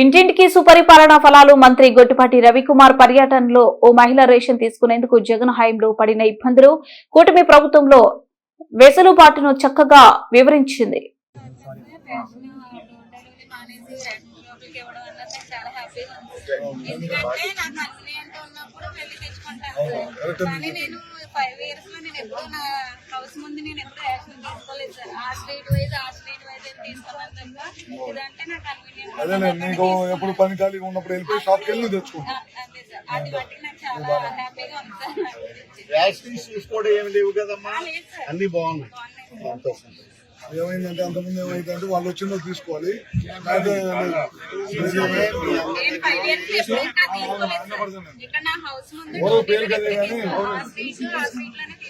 ఇంటింటికి సుపరిపాలన ఫలాలు మంత్రి గొట్టిపాటి రవికుమార్ పర్యటనలో ఓ మహిళ రేషన్ తీసుకునేందుకు జగన్ హయాంలో పడిన ఇబ్బందులు కూటమి ప్రభుత్వంలో వెసులుబాటును చక్కగా వివరించింది. నేను ఫైవ్ ఇయర్స్లో నేను ఎప్పుడు నా హౌస్ ముందు నేను ఎప్పుడు రేషన్ తీసుకోలేదు సార్. ఆ స్ట్రీట్ వైజ్ ఇదంటే నాకు కన్వీనియంట్ అదేలే నీకు ఎప్పుడు పని ఖాళీగా ఉన్నప్పుడు వెళ్ళిపోయి షాప్కి వెళ్ళి తెచ్చుకుంటా. అంతే సార్. అది బట్టి నాకు చాలా హ్యాపీగా ఉంది సార్. నాకు గురించి. యాక్సిడెంట్స్ చూసుకోవడం ఏమి లేవు కదమ్మా. ఆ, లేదు సార్. అన్ని బాగున్నాయి. బాగున్నాయి. సార్. సంతోషం. ఏమైందంటే అంతకుముందు ఏమైందంటే వాళ్ళు వచ్చిందో తీసుకోవాలి. అయితే నేను ఫైవ్ ఇయర్స్ ఎప్పుడు ఇంకా తీసుకోలేదు. సార్. ఇక్కడ నా హౌస్ ముందు ఎవరో పేరు కదా కానీ ఆ స్ట్రీట్ ఆ స్ట్రీట్లోనే